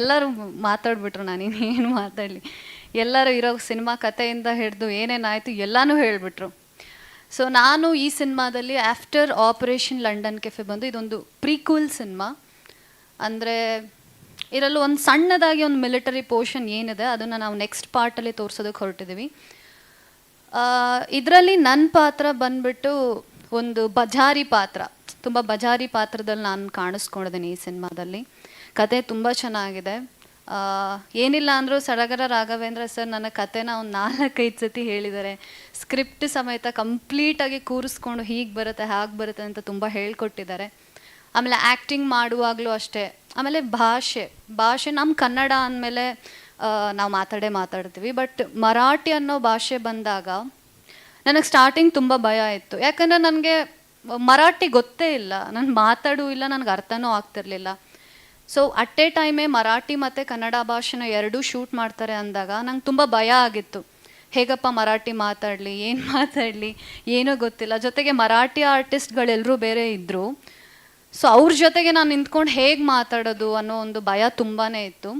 ಎಲ್ಲರೂ ಮಾತಾಡ್ಬಿಟ್ರು ನಾನು ಏನು ಮಾತಾಡಲಿ. ಎಲ್ಲರೂ ಇರೋ ಸಿನಿಮಾ ಕಥೆಯಿಂದ ಹಿಡಿದು ಏನೇನಾಯಿತು ಎಲ್ಲನೂ ಹೇಳಿಬಿಟ್ರು. ಸೊ ನಾನು ಈ ಸಿನಿಮಾದಲ್ಲಿ ಆಫ್ಟರ್ ಆಪರೇಷನ್ ಲಂಡನ್ ಕೆಫೆ ಬಂದು ಇದೊಂದು ಪ್ರೀಕೂಲ್ ಸಿನಿಮಾ. ಅಂದರೆ ಇದರಲ್ಲೂ ಒಂದು ಸಣ್ಣದಾಗಿ ಒಂದು ಮಿಲಿಟರಿ ಪೋರ್ಷನ್ ಏನಿದೆ, ಅದನ್ನು ನಾವು ನೆಕ್ಸ್ಟ್ ಪಾರ್ಟಲ್ಲಿ ತೋರಿಸೋದಕ್ಕೆ ಹೊರಟಿದ್ದೀವಿ ಇದರಲ್ಲಿ ನನ್ನ ಪಾತ್ರ ಬಂದ್ಬಿಟ್ಟು ಒಂದು ಬಜಾರಿ ಪಾತ್ರ. ತುಂಬ ಬಜಾರಿ ಪಾತ್ರದಲ್ಲಿ ನಾನು ಕಾಣಿಸ್ಕೊಂಡಿದ್ದೀನಿ ಈ ಸಿನಿಮಾದಲ್ಲಿ. ಕತೆ ತುಂಬ ಚೆನ್ನಾಗಿದೆ. ಏನಿಲ್ಲ ಅಂದರೂ ಸಡಗರ ರಾಘವೇಂದ್ರ ಸರ್ ನನ್ನ ಕತೆನ ಒಂದು ನಾಲ್ಕೈದು ಸತಿ ಹೇಳಿದ್ದಾರೆ. ಸ್ಕ್ರಿಪ್ಟ್ ಸಮೇತ ಕಂಪ್ಲೀಟಾಗಿ ಕೂರಿಸ್ಕೊಂಡು ಹೀಗೆ ಬರುತ್ತೆ, ಹಾಗೆ ಬರುತ್ತೆ ಅಂತ ತುಂಬ ಹೇಳ್ಕೊಟ್ಟಿದ್ದಾರೆ. ಆಮೇಲೆ ಆ್ಯಕ್ಟಿಂಗ್ ಮಾಡುವಾಗಲೂ ಅಷ್ಟೇ. ಆಮೇಲೆ ಭಾಷೆ ಭಾಷೆ ನಮ್ಮ ಕನ್ನಡ ಅಂದಮೇಲೆ ನಾವು ಮಾತಾಡೇ ಮಾತಾಡ್ತೀವಿ. ಬಟ್ ಮರಾಠಿ ಅನ್ನೋ ಭಾಷೆ ಬಂದಾಗ ನನಗೆ ಸ್ಟಾರ್ಟಿಂಗ್ ತುಂಬ ಭಯ ಇತ್ತು. ಯಾಕಂದರೆ ನನಗೆ ಮರಾಠಿ ಗೊತ್ತೇ ಇಲ್ಲ. ನಾನು ಮಾತಾಡೂ ಇಲ್ಲ, ನನಗೆ ಅರ್ಥನೂ ಆಗ್ತಿರ್ಲಿಲ್ಲ. ಸೊ ಅಟ್ ಎ ಟೈಮೇ ಮರಾಠಿ ಮತ್ತು ಕನ್ನಡ ಭಾಷೆನ ಎರಡೂ ಶೂಟ್ ಮಾಡ್ತಾರೆ ಅಂದಾಗ ನಂಗೆ ತುಂಬ ಭಯ ಆಗಿತ್ತು. ಹೇಗಪ್ಪ ಮರಾಠಿ ಮಾತಾಡಲಿ, ಏನು ಮಾತಾಡಲಿ, ಏನೂ ಗೊತ್ತಿಲ್ಲ. ಜೊತೆಗೆ ಮರಾಠಿ ಆರ್ಟಿಸ್ಟ್ಗಳೆಲ್ಲರೂ ಬೇರೆ ಇದ್ದರು ಸೊ ಅವ್ರ ಜೊತೆಗೆ ನಾನು ನಿಂತ್ಕೊಂಡು ಹೇಗೆ ಮಾತಾಡೋದು ಅನ್ನೋ ಒಂದು ಭಯ ತುಂಬಾ ಇತ್ತು.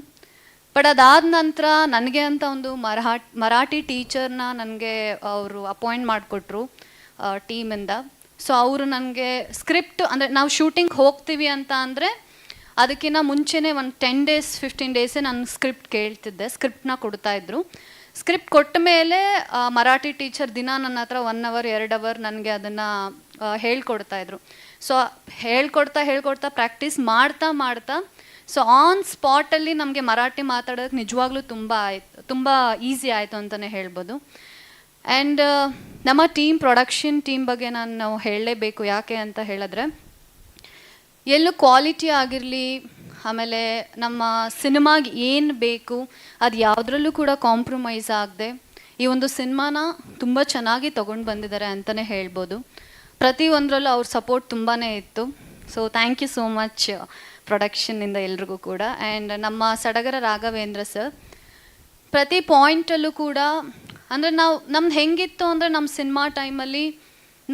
ಬಟ್ ಅದಾದ ನಂತರ ನನಗೆ ಅಂತ ಒಂದು ಮರಾಠಿ ಮರಾಠಿ ಟೀಚರ್ನ ನನಗೆ ಅವರು ಅಪಾಯಿಂಟ್ ಮಾಡಿಕೊಟ್ರು ಟೀಮಿಂದ ಸೊ ಅವರು ನನಗೆ ಸ್ಕ್ರಿಪ್ಟ್ ಅಂದರೆ ನಾವು ಶೂಟಿಂಗ್ ಹೋಗ್ತೀವಿ ಅಂತ ಅಂದರೆ ಅದಕ್ಕಿಂತ ಮುಂಚೆನೇ ಒಂದು ಟೆನ್ ಡೇಸ್ ಫಿಫ್ಟೀನ್ ಡೇಸೇ ನಾನು ಸ್ಕ್ರಿಪ್ಟ್ ಕೇಳ್ತಿದ್ದೆ. ಸ್ಕ್ರಿಪ್ಟ್ನ ಕೊಡ್ತಾಯಿದ್ರು ಸ್ಕ್ರಿಪ್ಟ್ ಕೊಟ್ಟ ಮೇಲೆ ಮರಾಠಿ ಟೀಚರ್ ದಿನ ನನ್ನ ಹತ್ರ ಒನ್ ಅವರ್ ಎರಡು ಅವರ್ ನನಗೆ ಅದನ್ನು ಹೇಳ್ಕೊಡ್ತಾಯಿದ್ರು ಸೊ ಹೇಳ್ಕೊಡ್ತಾ ಹೇಳ್ಕೊಡ್ತಾ ಪ್ರಾಕ್ಟೀಸ್ ಮಾಡ್ತಾ ಮಾಡ್ತಾ ಸೊ ಆನ್ ಸ್ಪಾಟಲ್ಲಿ ನಮಗೆ ಮರಾಠಿ ಮಾತಾಡೋದಕ್ಕೆ ನಿಜವಾಗ್ಲೂ ತುಂಬ ಆಯ್ತು, ತುಂಬ ಈಸಿ ಆಯಿತು ಅಂತಲೇ ಹೇಳ್ಬೋದು. ಆ್ಯಂಡ್ ನಮ್ಮ ಟೀಮ್ ಪ್ರೊಡಕ್ಷನ್ ಟೀಮ್ ಬಗ್ಗೆ ನಾನು ಹೇಳಲೇಬೇಕು ಯಾಕೆ ಅಂತ ಹೇಳಿದ್ರೆ ಎಲ್ಲೂ ಕ್ವಾಲಿಟಿ ಆಗಿರಲಿ, ಆಮೇಲೆ ನಮ್ಮ ಸಿನಿಮಾಗೆ ಏನು ಬೇಕು, ಅದು ಯಾವುದ್ರಲ್ಲೂ ಕೂಡ ಕಾಂಪ್ರಮೈಸ್ ಆಗದೆ, ಈ ಒಂದು ಸಿನಿಮಾನ ತುಂಬ ಚೆನ್ನಾಗಿ ತೊಗೊಂಡು ಬಂದಿದ್ದಾರೆ ಅಂತಲೇ ಹೇಳ್ಬೋದು. ಪ್ರತಿಯೊಂದರಲ್ಲೂ ಅವ್ರ ಸಪೋರ್ಟ್ ತುಂಬಾ ಇತ್ತು. So thank you so much ಪ್ರೊಡಕ್ಷನ್ನಿಂದ ಎಲ್ರಿಗೂ ಕೂಡ. ಆ್ಯಂಡ್ ನಮ್ಮ ಸಡಗರ ರಾಘವೇಂದ್ರ ಸರ್ ಪ್ರತಿ ಪಾಯಿಂಟಲ್ಲೂ ಕೂಡ, ಅಂದರೆ ನಾವು ನಮ್ದು ಹೆಂಗಿತ್ತು ಅಂದರೆ ನಮ್ಮ ಸಿನಿಮಾ ಟೈಮಲ್ಲಿ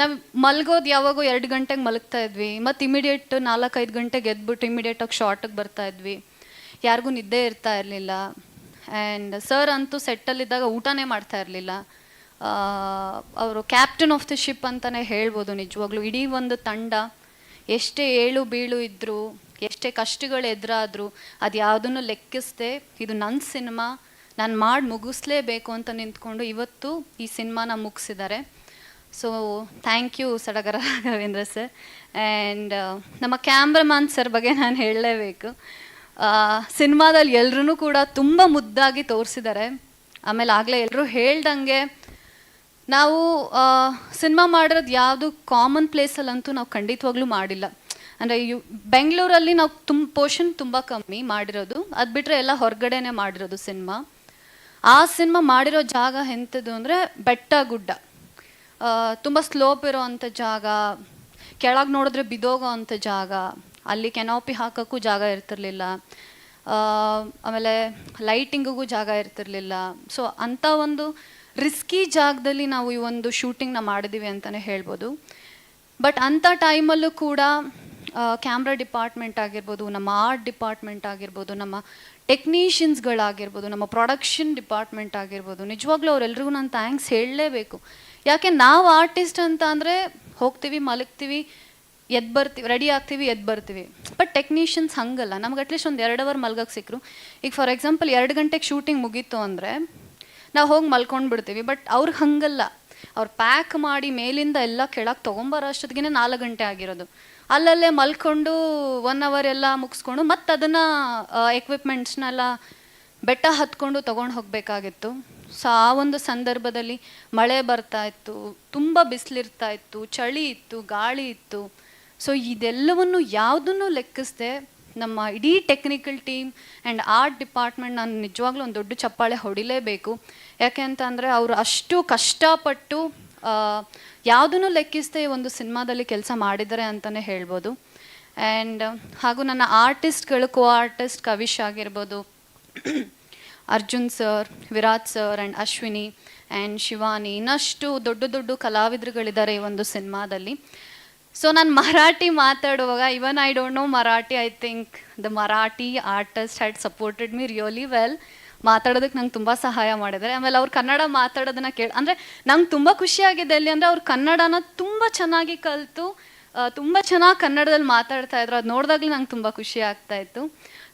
ನಾವು ಮಲ್ಗೋದು ಯಾವಾಗೋ ಎರಡು ಗಂಟೆಗೆ ಮಲಗ್ತಾ ಇದ್ವಿ. ಮತ್ತು ಇಮಿಡಿಯೇಟ್ ನಾಲ್ಕೈದು ಗಂಟೆಗೆ ಎದ್ಬಿಟ್ಟು ಇಮಿಡಿಯೇಟಾಗಿ ಶಾರ್ಟಿಗೆ ಬರ್ತಾ ಇದ್ವಿ. ಯಾರಿಗೂ ನಿದ್ದೆ ಇರ್ತಾ ಇರಲಿಲ್ಲ. ಆ್ಯಂಡ್ ಸರ್ ಅಂತೂ ಸೆಟ್ಟಲ್ಲಿದ್ದಾಗ ಊಟನೇ ಮಾಡ್ತಾ ಇರಲಿಲ್ಲ. ಅವರು ಕ್ಯಾಪ್ಟನ್ ಆಫ್ ದಿ ಶಿಪ್ ಅಂತಲೇ ಹೇಳ್ಬೋದು ನಿಜವಾಗ್ಲೂ. ಇಡೀ ಒಂದು ತಂಡ ಎಷ್ಟೇ ಏಳು ಬೀಳು ಇದ್ದರೂ ಎಷ್ಟೇ ಕಷ್ಟಗಳು ಎದುರಾದರೂ, ಅದು ಯಾವುದನ್ನು ಲೆಕ್ಕಿಸದೆ, ಇದು ನನ್ನ ಸಿನಿಮಾ, ನಾನು ಮಾಡಿ ಮುಗಿಸ್ಲೇಬೇಕು ಅಂತ ನಿಂತ್ಕೊಂಡು ಇವತ್ತು ಈ ಸಿನಿಮಾನ ಮುಗಿಸಿದ್ದಾರೆ. ಸೊ ಥ್ಯಾಂಕ್ ಯು ಸಡಗರ ರಾಘವೇಂದ್ರ ಸರ್ ಆ್ಯಂಡ್ ನಮ್ಮ ಕ್ಯಾಮ್ರಮ್ಯಾನ್ ಸರ್ ಬಗ್ಗೆ ನಾನು ಹೇಳಲೇಬೇಕು. ಸಿನಿಮಾದಲ್ಲಿ ಎಲ್ಲರೂ ಕೂಡ ತುಂಬ ಮುದ್ದಾಗಿ ತೋರಿಸಿದ್ದಾರೆ ಆಮೇಲೆ ಆಗಲೇ ಎಲ್ಲರೂ ಹೇಳ್ದಂಗೆ ನಾವು ಸಿನಿಮಾ ಮಾಡಿರೋದು ಯಾವುದು ಕಾಮನ್ ಪ್ಲೇಸಲ್ಲಂತೂ ನಾವು ಖಂಡಿತವಾಗ್ಲೂ ಮಾಡಿಲ್ಲ. ಅಂದರೆ ಯು, ಬೆಂಗಳೂರಲ್ಲಿ ನಾವು ತುಂಬ ಪೋರ್ಷನ್ ತುಂಬ ಕಮ್ಮಿ ಮಾಡಿರೋದು. ಅದು ಬಿಟ್ಟರೆ ಎಲ್ಲ ಹೊರಗಡೆನೇ ಮಾಡಿರೋದು ಸಿನಿಮಾ. ಆ ಸಿನಿಮಾ ಮಾಡಿರೋ ಜಾಗ ಎಂಥದ್ದು ಅಂದರೆ ಬೆಟ್ಟ ಗುಡ್ಡ. ತುಂಬ ಸ್ಲೋಪ್ ಇರೋ ಅಂಥ ಜಾಗ, ಕೆಳಗೆ ನೋಡಿದ್ರೆ ಬಿದ್ದೋಗೋ ಅಂಥ ಜಾಗ, ಅಲ್ಲಿ ಕೆನಾಪಿ ಹಾಕೋಕ್ಕೂ ಜಾಗ ಇರ್ತಿರ್ಲಿಲ್ಲ. ಆಮೇಲೆ ಲೈಟಿಂಗಿಗೂ ಜಾಗ ಇರ್ತಿರ್ಲಿಲ್ಲ. ಸೊ ಅಂಥ ಒಂದು ರಿಸ್ಕಿ ಜಾಗದಲ್ಲಿ ನಾವು ಈ ಒಂದು ಶೂಟಿಂಗ್ನ ಮಾಡಿದ್ದೀವಿ ಅಂತಲೇ ಹೇಳ್ಬೋದು. ಬಟ್ ಅಂಥ ಟೈಮಲ್ಲೂ ಕೂಡ ಕ್ಯಾಮ್ರಾ ಡಿಪಾರ್ಟ್ಮೆಂಟ್ ಆಗಿರ್ಬೋದು, ನಮ್ಮ ಆರ್ಟ್ ಡಿಪಾರ್ಟ್ಮೆಂಟ್ ಆಗಿರ್ಬೋದು, ನಮ್ಮ ಟೆಕ್ನೀಷಿಯನ್ಸ್ಗಳಾಗಿರ್ಬೋದು ನಮ್ಮ ಪ್ರೊಡಕ್ಷನ್ ಡಿಪಾರ್ಟ್ಮೆಂಟ್ ಆಗಿರ್ಬೋದು, ನಿಜವಾಗ್ಲೂ ಅವರೆಲ್ರಿಗೂ ನಾನು ಥ್ಯಾಂಕ್ಸ್ ಹೇಳಲೇಬೇಕು. ಯಾಕೆ ನಾವು ಆರ್ಟಿಸ್ಟ್ ಅಂತ ಅಂದರೆ ಹೋಗ್ತೀವಿ, ಮಲಗ್ತೀವಿ ಎದ್ದು ಬರ್ತೀವಿ ರೆಡಿ ಆಗ್ತೀವಿ ಎದ್ದು ಬರ್ತೀವಿ. ಬಟ್ ಟೆಕ್ನಿಷಿಯನ್ಸ್ ಹಂಗಲ್ಲ. ನಮ್ಗೆ ಅಟ್ಲೀಸ್ಟ್ ಒಂದು ಎರಡು ಅವರ್ ಮಲ್ಗಕ್ಕೆ ಸಿಕ್ಕರು ಈಗ ಫಾರ್ ಎಕ್ಸಾಂಪಲ್ ಎರಡು ಗಂಟೆಗೆ ಶೂಟಿಂಗ್ ಮುಗೀತು ಅಂದರೆ ನಾವು ಹೋಗಿ ಮಲ್ಕೊಂಡು ಬಿಡ್ತೀವಿ. ಬಟ್ ಅವ್ರಿಗೆ ಹಂಗಲ್ಲ. ಅವ್ರು ಪ್ಯಾಕ್ ಮಾಡಿ ಮೇಲಿಂದ ಎಲ್ಲ ಕೆಳಗೆ ತೊಗೊಂಬರೋ ಅಷ್ಟೊತ್ತಿಗೆ ನಾಲ್ಕು ಗಂಟೆ ಆಗಿರೋದು. ಅಲ್ಲಲ್ಲೇ ಮಲ್ಕೊಂಡು ಒನ್ ಅವರ್ ಎಲ್ಲ ಮುಗಿಸ್ಕೊಂಡು ಮತ್ತು ಅದನ್ನು ಎಕ್ವಿಪ್ಮೆಂಟ್ಸ್ನೆಲ್ಲ ಬೆಟ್ಟ ಹತ್ಕೊಂಡು ತೊಗೊಂಡು ಹೋಗಬೇಕಾಗಿತ್ತು. ಸೊ ಆ ಒಂದು ಸಂದರ್ಭದಲ್ಲಿ ಮಳೆ ಬರ್ತಾ ಇತ್ತು, ತುಂಬ ಬಿಸಿಲಿರ್ತಾ ಇತ್ತು, ಚಳಿ ಇತ್ತು, ಗಾಳಿ ಇತ್ತು. ಸೊ ಇದೆಲ್ಲವನ್ನು ಯಾವುದನ್ನು ಲೆಕ್ಕಿಸದೆ ನಮ್ಮ ಇಡೀ technical team and art department ನಾನು ನಿಜವಾಗ್ಲೂ ಒಂದು ದೊಡ್ಡ ಚಪ್ಪಾಳೆ ಹೊಡಿಲೇಬೇಕು. ಯಾಕೆ ಅಂತ ಅಂದರೆ ಅವರು ಅಷ್ಟು ಕಷ್ಟಪಟ್ಟು ಯಾವುದನ್ನು ಲೆಕ್ಕಿಸದೆ ಒಂದು ಸಿನಿಮಾದಲ್ಲಿ ಕೆಲಸ ಮಾಡಿದ್ದಾರೆ ಅಂತಲೇ ಹೇಳ್ಬೋದು. ಆ್ಯಂಡ್ ಹಾಗೂ ನನ್ನ ಆರ್ಟಿಸ್ಟ್ಗಳು ಕೋ ಆರ್ಟಿಸ್ಟ್ ಕವಿಶ್ ಆಗಿರ್ಬೋದು Arjun sir, Virat sir and Ashwini and Shivani, ಇನ್ನಷ್ಟು ದೊಡ್ಡ ದೊಡ್ಡ ಕಲಾವಿದರುಗಳಿದ್ದಾರೆ ಈ ಒಂದು ಸಿನಿಮಾದಲ್ಲಿ. ಸೊ ನಾನು ಮರಾಠಿ ಮಾತಾಡುವಾಗ even I don't know Marathi I think the Marathi artist had supported me really well ಮಾತಾಡೋದಕ್ಕೆ ನಂಗೆ ತುಂಬ ಸಹಾಯ ಮಾಡಿದ್ದಾರೆ. ಆಮೇಲೆ ಅವ್ರು ಕನ್ನಡ ಮಾತಾಡೋದನ್ನ ಕೇಳಿ, ಅಂದರೆ ನಂಗೆ ತುಂಬ ಖುಷಿಯಾಗಿದೆ ಎಲ್ಲಿ ಅಂದರೆ ಅವ್ರು ಕನ್ನಡನ ತುಂಬ ಚೆನ್ನಾಗಿ ಕಲಿತು ತುಂಬ ಚೆನ್ನಾಗಿ ಕನ್ನಡದಲ್ಲಿ ಮಾತಾಡ್ತಾ ಇದ್ರು. ಅದು ನೋಡಿದಾಗಲೇ ನಂಗೆ ತುಂಬ ಖುಷಿ ಆಗ್ತಾ ಇತ್ತು.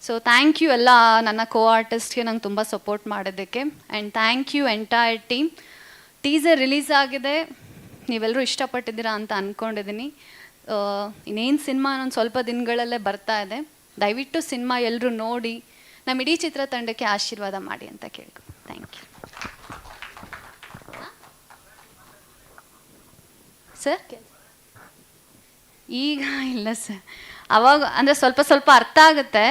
ಸೊ ಥ್ಯಾಂಕ್ ಯು ಎಲ್ಲ ನನ್ನ ಕೋ ಆರ್ಟಿಸ್ಟ್ಗೆ ನಂಗೆ ತುಂಬ ಸಪೋರ್ಟ್ ಮಾಡೋದಕ್ಕೆ and thank you entire team teaser release ಆಗಿದೆ. ನೀವೆಲ್ಲರೂ ಇಷ್ಟಪಟ್ಟಿದ್ದೀರಾ ಅಂತ ಅಂದ್ಕೊಂಡಿದ್ದೀನಿ ಇನ್ನೇನು ಸಿನಿಮಾ ನಾನು ಸ್ವಲ್ಪ ದಿನಗಳಲ್ಲೇ ಬರ್ತಾ ಇದೆ. ದಯವಿಟ್ಟು ಸಿನಿಮಾ ಎಲ್ಲರೂ ನೋಡಿ ನಮ್ಮ ಇಡೀ ಚಿತ್ರತಂಡಕ್ಕೆ ಆಶೀರ್ವಾದ ಮಾಡಿ ಅಂತ ಕೇಳ್ಕೊ ಥ್ಯಾಂಕ್ ಯು ಸರ್ ಈಗ ಇಲ್ಲ ಸರ್ ಅವಾಗ ಅಂದರೆ ಸ್ವಲ್ಪ ಸ್ವಲ್ಪ ಅರ್ಥ ಆಗುತ್ತೆ.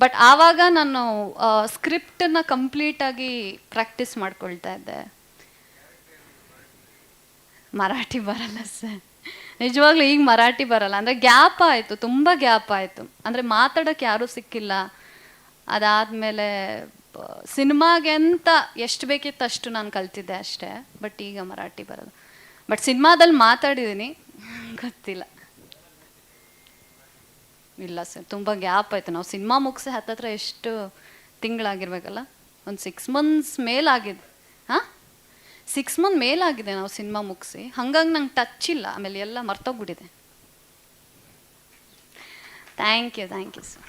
ಬಟ್ ಆವಾಗ ನಾನು ಸ್ಕ್ರಿಪ್ಟನ್ನು ಕಂಪ್ಲೀಟಾಗಿ ಪ್ರಾಕ್ಟೀಸ್ ಮಾಡ್ಕೊಳ್ತಾ ಇದ್ದೆ. ಮರಾಠಿ ಬರಲ್ಲ ಸರ್. ನಿಜವಾಗ್ಲೂ ಈಗ ಮರಾಠಿ ಬರಲ್ಲ. ಅಂದರೆ ಗ್ಯಾಪ್ ಆಯಿತು, ತುಂಬ ಗ್ಯಾಪ್ ಆಯಿತು. ಅಂದರೆ ಮಾತಾಡೋಕ್ಕೆ ಯಾರೂ ಸಿಕ್ಕಿಲ್ಲ. ಅದಾದಮೇಲೆ ಸಿನಿಮಾಗೆ ಅಂತ ಎಷ್ಟು ಬೇಕಿತ್ತು ಅಷ್ಟು ನಾನು ಕಲ್ತಿದ್ದೆ ಅಷ್ಟೇ. ಬಟ್ ಈಗ ಮರಾಠಿ ಬರಲ್ಲ. ಬಟ್ ಸಿನಿಮಾದಲ್ಲಿ ಮಾತಾಡಿದ್ದೀನಿ. ಗೊತ್ತಿಲ್ಲ. ಇಲ್ಲ ಸರ್, ತುಂಬ ಗ್ಯಾಪ್ ಆಯಿತು. ನಾವು ಸಿನಿಮಾ ಮುಗಿಸಿ ಹತ್ತತ್ರ ಎಷ್ಟು ತಿಂಗಳಾಗಿರ್ಬೇಕಲ್ಲ? ಒಂದು ಸಿಕ್ಸ್ ಮಂತ್ಸ್ ಮೇಲಾಗಿದೆ. ಹಾಂ? ಸಿಕ್ಸ್ ಮಂತ್ ಮೇಲಾಗಿದೆ ನಾವು ಸಿನಿಮಾ ಮುಗಿಸಿ. ಹಂಗಾಗಿ ನಂಗೆ ಟಚ್ ಇಲ್ಲ. ಆಮೇಲೆ ಎಲ್ಲ ಮರ್ತೋಗ್ಬಿಟ್ಟಿದೆ. Thank you thank you sir